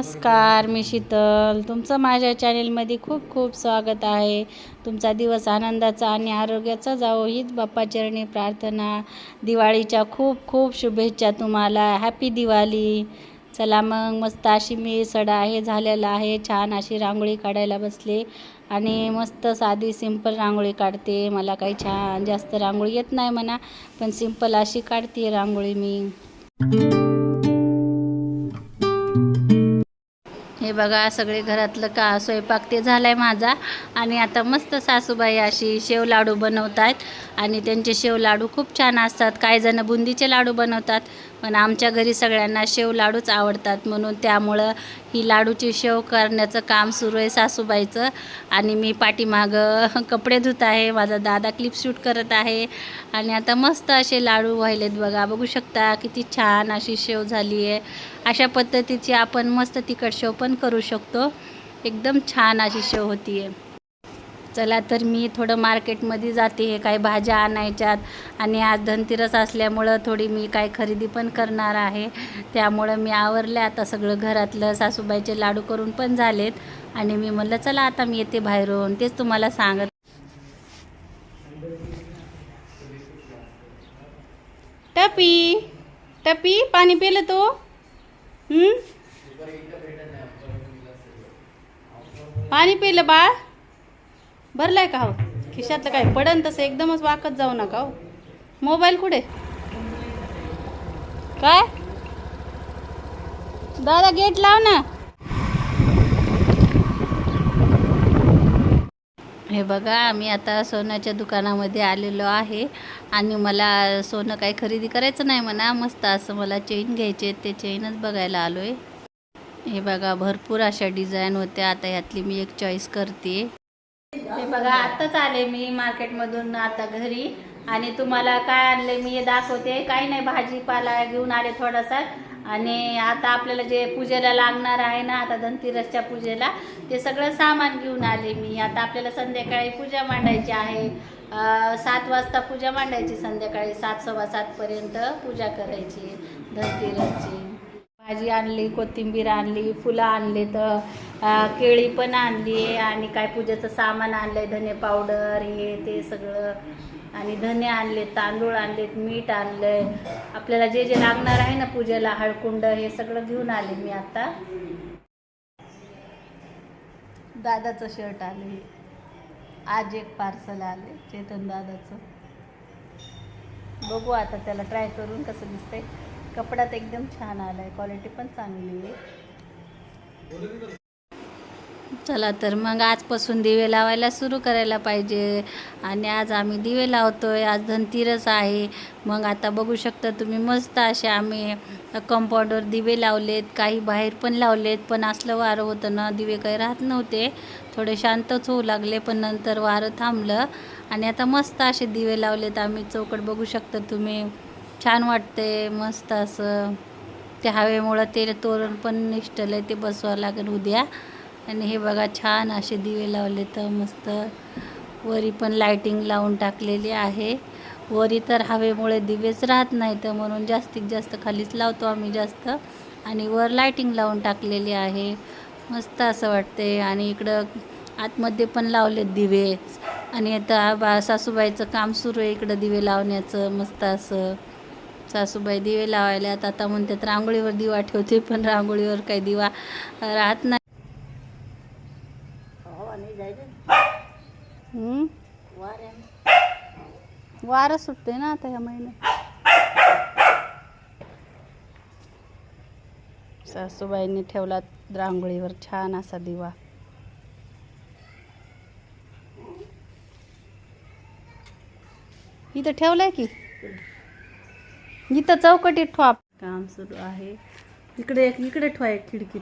नमस्कार मी शीतल. तुमचं माझ्या चॅनेलमध्ये खूप खूप स्वागत आहे. तुमचा दिवस आनंदाचा आणि आरोग्याचा जावो हीच बाप्पाचरणी प्रार्थना. दिवाळीच्या खूप खूप शुभेच्छा तुम्हाला. हॅपी दिवाळी. चला मग मस्त अशी मी सडा हे झालेला आहे. छान अशी रांगोळी काढायला बसले आणि मस्त साधी सिंपल रांगोळी काढते. मला काही छान जास्त रांगोळी येत नाही म्हणा पण सिंपल अशी काढते रांगोळी मी. हे बघा सगळे घरातलं का स्वयंपाक ते झाला आहे माझा. आणि आता मस्त सासूबाई अशी शेव लाडू बनवत आहेत आणि त्यांचे शेव लाडू खूप छान असतात. काही जण बुंदीचे लाडू बनवतात. पण आमच्या घरी सगळ्यांना शेव लाडूच आवडतात. म्हणून त्यामुळं ही लाडूची शेव करण्याचं काम सुरू आहे सासूबाईचं. आणि मी पाठीमागं कपडे धुत आहे. माझा दादा क्लिप शूट करत आहे. आणि आता मस्त असे लाडू व्हायलेत बघा. बघू शकता किती छान अशी शेव झाली आहे. अशा पद्धतीची आपण मस्त तिखट शेव पण करू शकतो. एकदम छान अशी शेव होती आहे चला तर मी थोडं मार्केटमध्ये जाते काही भाज्या आणायच्यात. आणि आज धनतेरस असल्यामुळं थोडी मी काय खरेदी पण करणार आहे. त्यामुळं मी आवरले आता सगळं घरातलं. सासूबाईचे लाडू करून पण झालेत. आणि मी म्हणलं चला आता मी येते बाहेरून. तेच तुम्हाला सांगत टपी टपी पाणी पिलं तो? पाणी पिलं बाळ? भरलाय का हो? खिशातलं काय? पडन तसं एकदमच वाकत जाऊ नका हो. मोबाईल कुठे? काय? दादा गेट लाव ना. हे बघा आम्ही आता सोन्याच्या दुकानामध्ये आलेलो आहे आणि मला सोनं काही खरेदी करायचं नाही म्हणा. मस्त असं मला चेन घ्यायचे ते चेनच बघायला आलो आहे हे बघा भरपूर अशा डिझाईन होत्या. आता यातली मी एक चॉईस करते. हे बघा आत्ताच आले मी मार्केटमधून आता घरी. आणि तुम्हाला काय आणले मी हे दाखवते. काही नाही भाजीपाला घेऊन आले थोडासा. आणि आता आपल्याला जे पूजेला लागणार आहे ना आता धनतेरसच्या पूजेला ते सगळं सामान घेऊन आले मी. आता आपल्याला संध्याकाळी पूजा मांडायची आहे. सात वाजता पूजा मांडायची संध्याकाळी सात सव्वा सातपर्यंत पूजा करायची धनतेरसची. भाजी आणली कोथिंबीर आणली फुलं आणली तर केळी पण आणली आणि काय पूजेचं सामान आणलंय धने पावडर हे ते सगळं. आणि धने आणले तांदूळ आणलेत मीठ आणलंय. आपल्याला जे जे लागणार आहे ना पूजेला हळकुंड हे सगळं घेऊन आले मी आता. दादाचं शर्ट आले. आज एक पार्सल आले चेतन दादाचं. बघू आता त्याला ट्राय करून कसं दिसतंय. कपडा तर एकदम छान आला आहे क्वालिटी पण चांगली आहे. चला तर मग आजपासून दिवे लावायला सुरू करायला पाहिजे. आणि आज आम्ही दिवे लावतोय. आज धनतेरस आहे. मग आता बघू शकता तुम्ही मस्त असे आम्ही कंपाऊंडवर दिवे लावलेत. काही बाहेर पण लावलेत. पण असलं वारं होतं ना दिवे काही राहत नव्हते. थोडे शांतच होऊ लागले पण नंतर वारं थांबलं. आणि आता मस्त असे दिवे लावलेत आम्ही. चौकट बघू शकता तुम्ही. छान वाटते मस्त असं. त्या हवेमुळं ते तोरण पण निष्ठलं ते बसवावं लागेल उद्या. आणि हे बघा छान असे दिवे लावले तर मस्त. वरी पण लाईटिंग लावून टाकलेली आहे. वरी तर हवेमुळे दिवेच राहत नाही तर म्हणून जास्तीत जास्त खालीच लावतो आम्ही जास्त. आणि वर लाईटिंग लावून टाकलेली आहे. मस्त असं वाटते आणि इकडं आतमध्ये पण लावलेत दिवे. आणि आता बा सासूबाईचं काम सुरू आहे इकडं दिवे लावण्याचं मस्त असं. सासूबाई दिवे लावायला आता म्हणतात रांगोळीवर दिवा ठेवते पण रांगोळीवर काही दिवा राहत नाही. हम्म? वारं सुटते ना? आता ह्या महिन्यात. सासूबाईंनी ठेवला रांगोळीवर छान असा दिवा. इथं ठेवलाय की? इथं चौकटीत ठेवा. काम सुरू आहे. इकडे एक इकडे ठेवा एक खिडकीत.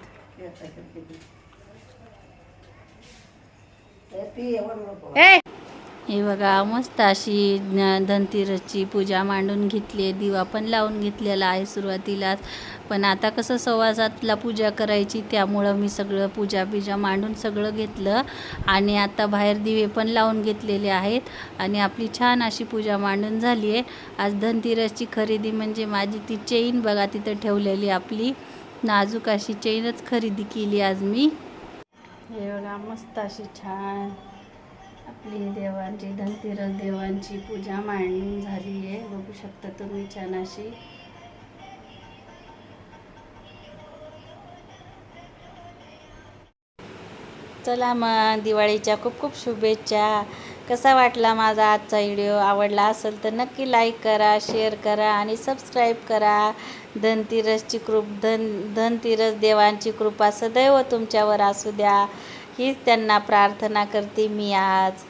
हे बघा मस्त अशी धनतेरसची पूजा मांडून घेतली आहे. दिवा पण लावून घेतलेला आहे सुरुवातीलाच. पण आता कसं सवासातला पूजा करायची त्यामुळं मी सगळं पूजा बिजा मांडून सगळं घेतलं आणि आता बाहेर दिवे पण लावून घेतलेले आहेत आणि आपली छान अशी पूजा मांडून झाली आहे. आज धनतेरसची खरेदी म्हणजे माझी ती चेन बघा तिथं ठेवलेली आपली. नाजूक अशी चेनच खरेदी केली आज मी. हे बघा मस्त अशी छान आपली देवांची धनतेरस देवांची पूजा मांडून झाली आहे. बघू शकता तुम्ही छान अशी. चला मग दिवाळीच्या खूप खूप शुभेच्छा. कसा वाटला माझा आजचा व्हिडिओ? आवडला असेल तर नक्की लाईक करा शेअर करा आणि सबस्क्राईब करा. धनतेरसची कृप धन धनतेरस देवांची कृपा सदैव तुमच्यावर असू द्या. हीच त्यांना प्रार्थना करते मी आज.